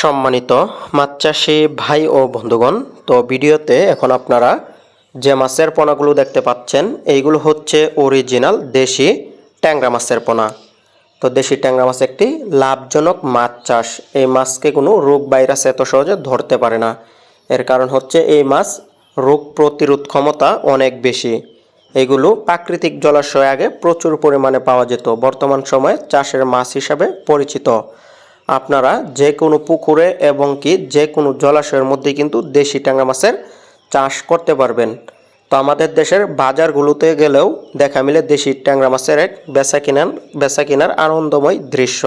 সম্মানিত মাছ চাষি ভাই ও বন্ধুগণ, তো ভিডিওতে এখন আপনারা যে মাছের পোনাগুলো দেখতে পাচ্ছেন, এইগুলো হচ্ছে অরিজিনাল দেশি ট্যাংরা মাছের পোনা। তো দেশি ট্যাংরা মাছ একটি লাভজনক মাছ চাষ। এই মাছকে কোনো রোগ ভাইরাস এত সহজে ধরতে পারে না। এর কারণ হচ্ছে এই মাছ রোগ প্রতিরোধ ক্ষমতা অনেক বেশি। এগুলো প্রাকৃতিক জলাশয়ে আগে প্রচুর পরিমাণে পাওয়া যেত। বর্তমান সময়ে চাষের মাছ হিসাবে পরিচিত। আপনারা যে কোনো পুকুরে এবং কি যে কোনো জলাশয়ের মধ্যে কিন্তু দেশি ট্যাংরা মাছের চাষ করতে পারবেন। তো আমাদের দেশের বাজারগুলোতে গেলেও দেখা মিলে দেশি ট্যাংরা মাছের এক বেচা কিনার বেচা কিনার আনন্দময় দৃশ্য।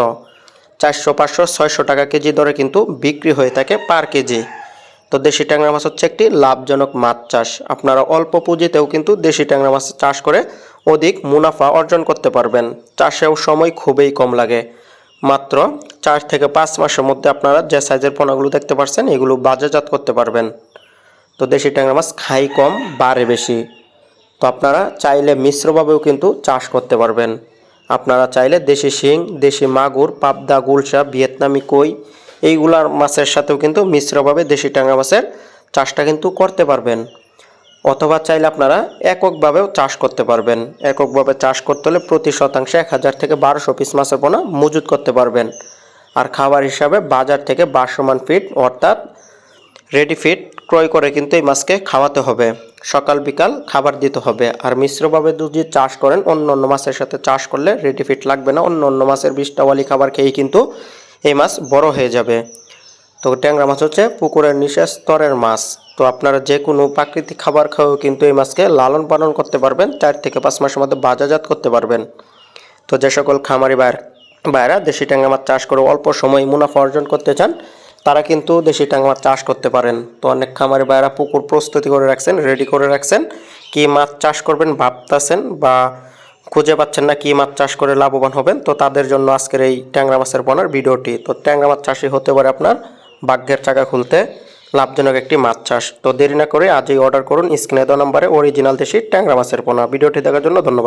চারশো, পাঁচশো, ছয়শো টাকা কেজি দরে কিন্তু বিক্রি হয়ে থাকে পার কেজি। তো দেশি ট্যাংরা মাছ হচ্ছে একটি লাভজনক মাছ চাষ। আপনারা অল্প পুঁজিতেও কিন্তু দেশি ট্যাংরা মাছ চাষ করে অধিক মুনাফা অর্জন করতে পারবেন। চাষেও সময় খুবই কম লাগে। মাত্র চার থেকে পাঁচ মাসের মধ্যে আপনারা যে সাইজের পোনাগুলো দেখতে পাচ্ছেন এগুলো বাজারজাত করতে পারবেন। তো দেশি ট্যাংরা মাছ খাই কম, বাড়ে বেশি। তো আপনারা চাইলে মিশ্রভাবেও কিন্তু চাষ করতে পারবেন। আপনারা চাইলে দেশি শিং, দেশি মাগুর, পাবদা, গুলশা, ভিয়েতনামি কই, এইগুলার মাছের সাথেও কিন্তু মিশ্রভাবে দেশি ট্যাংরা মাছের চাষটা কিন্তু করতে পারবেন। অথবা চাইলে আপনারা এককভাবেও চাষ করতে পারবেন। এককভাবে চাষ করতে হলে প্রতি শতাংশে এক হাজার থেকে বারোশো পিস মাছের পোনা মজুত করতে পারবেন। আর খাবার হিসাবে বাজার থেকে বাসমান ফিড অর্থাৎ রেডি ফিড ক্রয় করে কিন্তু এই মাছকে খাওয়াতে হবে। সকাল, বিকাল খাবার দিতে হবে। আর মিশ্রভাবে যদি চাষ করেন, অন্য অন্য মাছের সাথে চাষ করলে রেডি ফিট লাগবে না। অন্য অন্য মাছের বিষটাওয়ালি খাবার খেয়েই কিন্তু এই মাছ বড় হয়ে যাবে। তো ট্যাংরা মাছ হচ্ছে পুকুরের নিচের স্তরের মাছ। তো আপনারা যে কোনো প্রাকৃতিক খাবার খাওয়াও কিন্তু এই মাছকে লালন পালন করতে পারবেন, চার থেকে পাঁচ মাসের মধ্যে বাজারজাত করতে পারবেন। তো যে সকল খামারি বাইর বাইরা দেশি ট্যাংরা মাছ চাষ করে অল্প সময় মুনাফা অর্জন করতে চান, তারা কিন্তু দেশি ট্যাংরা মাছ চাষ করতে পারেন। তো অনেক খামারি বাইরা পুকুর প্রস্তুতি করে রাখছেন রেডি করে রাখছেন, কি মাছ চাষ করবেন ভাবতেছেন বা খুঁজে পাচ্ছেন না কি মাছ চাষ করে লাভবান হবেন, তো তাদের জন্য আজকের এই ট্যাংরা মাছের পোনার ভিডিওটি। তো ট্যাংরা মাছ চাষই হতে পারে আপনার ভাগ্যের চাকা খুলতে লাভজনক একটি মাছ চাষ। তো দেরি না করে আজই অর্ডার করুন। স্ক্রিনে দেওয়া নম্বরে অরিজিনাল দেশি ট্যাংরা মাছের পোনা। ভিডিওটি দেখার জন্য ধন্যবাদ।